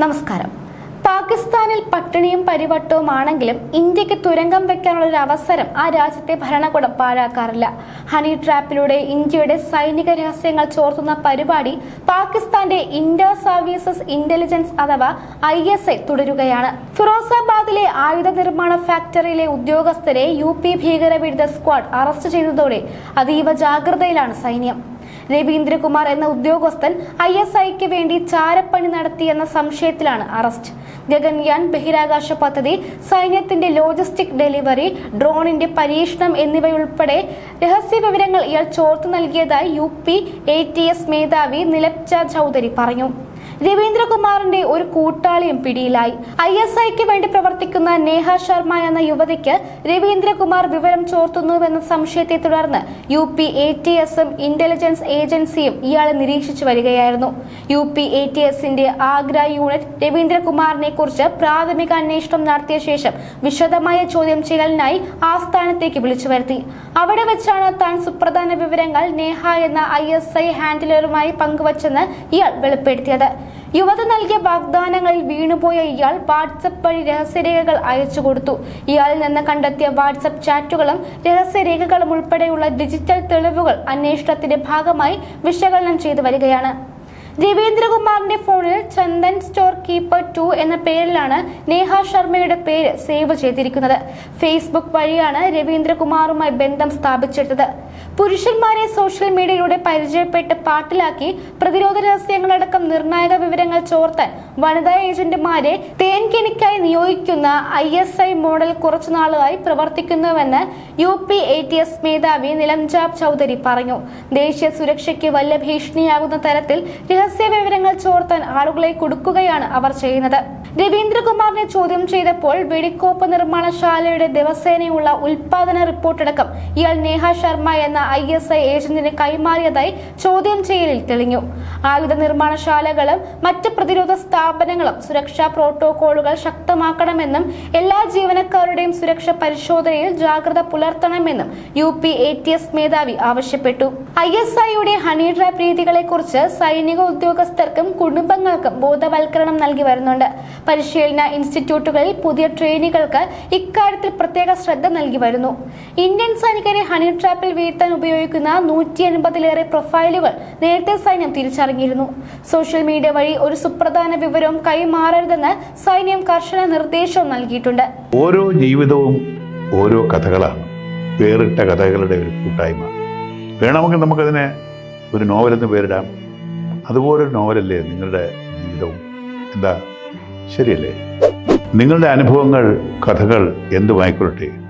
നമസ്കാരം. പാകിസ്ഥാനിൽ പട്ടിണിയും പരിവട്ടവുമാണെങ്കിലും ഇന്ത്യയ്ക്ക് തുരങ്കം വെക്കാനുള്ള ഒരു അവസരം ആ രാജ്യത്തെ ഭരണകൂടം പാഴാക്കാറില്ല. ഹണി ട്രാപ്പിലൂടെ ഇന്ത്യയുടെ സൈനിക രഹസ്യങ്ങൾ ചോർത്തുന്ന പരിപാടി പാകിസ്ഥാന്റെ ഇന്റർ സർവീസസ് ഇന്റലിജൻസ് അഥവാ ഐ എസ് ഐ തുടരുകയാണ്. ഫിറോസാബാദിലെ ആയുധ നിർമ്മാണ ഫാക്ടറിയിലെ ഉദ്യോഗസ്ഥരെ യു പി ഭീകരവിരുദ്ധ സ്ക്വാഡ് അറസ്റ്റ് ചെയ്തതോടെ അതീവ ജാഗ്രതയിലാണ് സൈന്യം. രവീന്ദ്രകുമാർ എന്ന ഉദ്യോഗസ്ഥൻ ഐ എസ് ഐക്ക് വേണ്ടി ചാരപ്പണി നടത്തിയെന്ന സംശയത്തിലാണ് അറസ്റ്റ്. ഗഗൻയാൻ ബഹിരാകാശ പദ്ധതി സൈന്യത്തിന്റെ ലോജിസ്റ്റിക് ഡെലിവറി ഡ്രോണിന്റെ പരീക്ഷണം എന്നിവയുൾപ്പെടെ രഹസ്യ വിവരങ്ങൾ ഇയാൾ ചോർത്തു നൽകിയതായി U P A T S മേധാവി നിലപ്ച ചൌധരി പറഞ്ഞു. രവീന്ദ്രകുമാറിന്റെ ഒരു കൂട്ടാളിയും പിടിയിലായി. ഐ എസ് ഐക്ക് വേണ്ടി പ്രവർത്തിക്കുന്ന നേഹ ശർമ്മ എന്ന യുവതിക്ക് രവീന്ദ്രകുമാർ വിവരം ചോർത്തുന്നുവെന്ന സംശയത്തെ തുടർന്ന് യു പി എ ടി എസും ഇന്റലിജൻസ് ഏജൻസിയും ഇയാളെ നിരീക്ഷിച്ചു വരികയായിരുന്നു. യു പി എ ടി എസിന്റെ ആഗ്ര യൂണിറ്റ് രവീന്ദ്രകുമാറിനെ കുറിച്ച് പ്രാഥമിക അന്വേഷണം നടത്തിയ ശേഷം വിശദമായ ചോദ്യം ചെയ്യലിനായി ആസ്ഥാനത്തേക്ക് വിളിച്ചു വരുത്തി. അവിടെ വെച്ചാണ് താൻ സുപ്രധാന വിവരങ്ങൾ നേഹ എന്ന ഐ എസ് ഐ ഹാൻഡിലറുമായി പങ്കുവച്ചെന്ന് ഇയാൾ വെളിപ്പെടുത്തിയത്. യുവതി നൽകിയ വാഗ്ദാനങ്ങളിൽ വീണുപോയ ഇയാൾ വാട്സപ്പ് വഴി രഹസ്യരേഖകൾ അയച്ചു കൊടുത്തു. ഇയാളിൽ നിന്ന് കണ്ടെത്തിയ വാട്സപ്പ് ചാറ്റുകളും രഹസ്യരേഖകളും ഉൾപ്പെടെയുള്ള ഡിജിറ്റൽ തെളിവുകൾ അന്വേഷണത്തിന്റെ ഭാഗമായി വിശകലനം ചെയ്തു വരികയാണ്. രവീന്ദ്രകുമാറിന്റെ ഫോണിൽ ചന്ദൻ സ്റ്റോർ കീപ്പർ ടു എന്ന പേരിലാണ് നേഹ ശർമ്മയുടെ പേര് സേവ് ചെയ്തിരിക്കുന്നത്. ഫേസ്ബുക്ക് വഴിയാണ് രവീന്ദ്രകുമാറുമായി ബന്ധം സ്ഥാപിച്ചെടുത്തത് പുരുഷന്മാരെ സോഷ്യൽ മീഡിയയിലൂടെ പരിചയപ്പെട്ട് പാട്ടിലാക്കി പ്രതിരോധ രഹസ്യങ്ങളടക്കം നിർണായക വിവരങ്ങൾ ചോർത്താൻ വനിതാ ഏജന്റുമാരെ തേൻകെണിക്കായി നിയോഗിക്കുന്ന ഐ എസ് ഐ മോഡൽ കുറച്ചുനാളായി പ്രവർത്തിക്കുന്നുവെന്ന് U P A T S മേധാവി നിലംജാബ് ചൗധരി പറഞ്ഞു. ദേശീയ സുരക്ഷയ്ക്ക് വല്ല ഭീഷണിയാകുന്ന തരത്തിൽ രഹസ്യ വിവരങ്ങൾ ചോർത്താൻ ആളുകളെ കൊടുക്കുകയാണ് അവർ ചെയ്യുന്നത്. രവീന്ദ്രകുമാറിനെ ചോദ്യം ചെയ്തപ്പോൾ വെടിക്കോപ്പ് നിർമ്മാണശാലയുടെ ദിവസേനയുള്ള ഉൽപാദന റിപ്പോർട്ടടക്കം ഇയാൾ നേഹ ശർമ്മ എന്ന ഐ എസ് ഐ ഏജന്റിന് കൈമാറിയതായി ചോദ്യം ചെയ്യലിൽ തെളിഞ്ഞു. ആയുധ നിർമ്മാണശാലകളും മറ്റ് പ്രതിരോധ സ്ഥാപനങ്ങളും സുരക്ഷാ പ്രോട്ടോകോളുകൾ ശക്തമാക്കണമെന്നും എല്ലാ ജീവനക്കാരുടെയും സുരക്ഷ പരിശോധനയിൽ ജാഗ്രത പുലർത്തണമെന്നും U P A T S മേധാവി ആവശ്യപ്പെട്ടു. ഐ എസ് ഐയുടെ ഹണി രീതികളെ കുറിച്ച് സൈനിക ഉദ്യോഗസ്ഥർക്കും കുടുംബങ്ങൾക്കും ബോധവൽക്കരണം നൽകി വരുന്നുണ്ട്. പരിശീലന ഇൻസ്റ്റിറ്റ്യൂട്ടുകളിൽ പുതിയ ട്രെയിനികൾക്ക് ഇക്കാര്യത്തിൽ പ്രത്യേക ശ്രദ്ധ നൽകി വരുന്നു. ഇന്ത്യൻ സൈനികരെ ഹണി ട്രാപ്പിൽ വീഴ്ത്താൻ ഉപയോഗിക്കുന്ന നൂറ്റി എൺപതിലേറെ പ്രൊഫൈലുകൾ നേരത്തെ സൈന്യം തിരിച്ചറിഞ്ഞിരുന്നു. സോഷ്യൽ മീഡിയ വഴി ഒരു സുപ്രധാന വിവരവും കൈമാറരുതെന്ന് സൈന്യം കർശന നിർദ്ദേശവും നൽകിയിട്ടുണ്ട്. ഓരോ ജീവിതവും ഓരോ കഥകളാണ്. വേറിട്ട കഥകളുടെ ഒരു കൂട്ടായ്മ. വേണമെങ്കിൽ നമുക്കതിനെ ഒരു നോവലെന്ന് പേരിടാം. അതുപോലൊരു നോവലല്ലേ നിങ്ങളുടെ ജീവിതവും? എന്താ? ശരിയല്ലേ? നിങ്ങളുടെ അനുഭവങ്ങൾ കഥകൾ എന്തുമായിക്കൊള്ളട്ടെ?